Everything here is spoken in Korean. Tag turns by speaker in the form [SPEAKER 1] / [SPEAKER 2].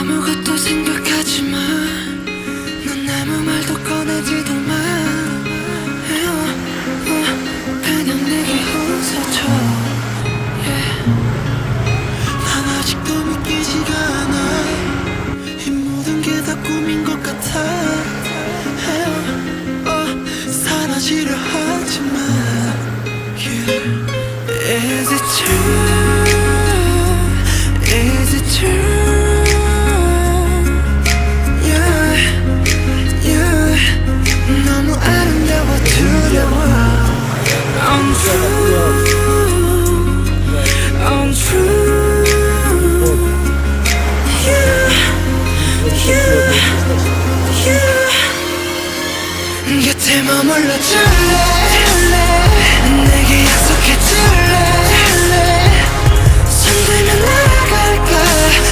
[SPEAKER 1] 아무것도 생각하지 마. 넌 아무 말도 꺼내지도 마. 어, 그냥 내게 웃어줘. 난 아직도 믿기지가 않아. 이 모든 게 다 꿈인 것 같아. 어, 사라지려 하지만. Yeah. Is it true? 곁에 머물러줘.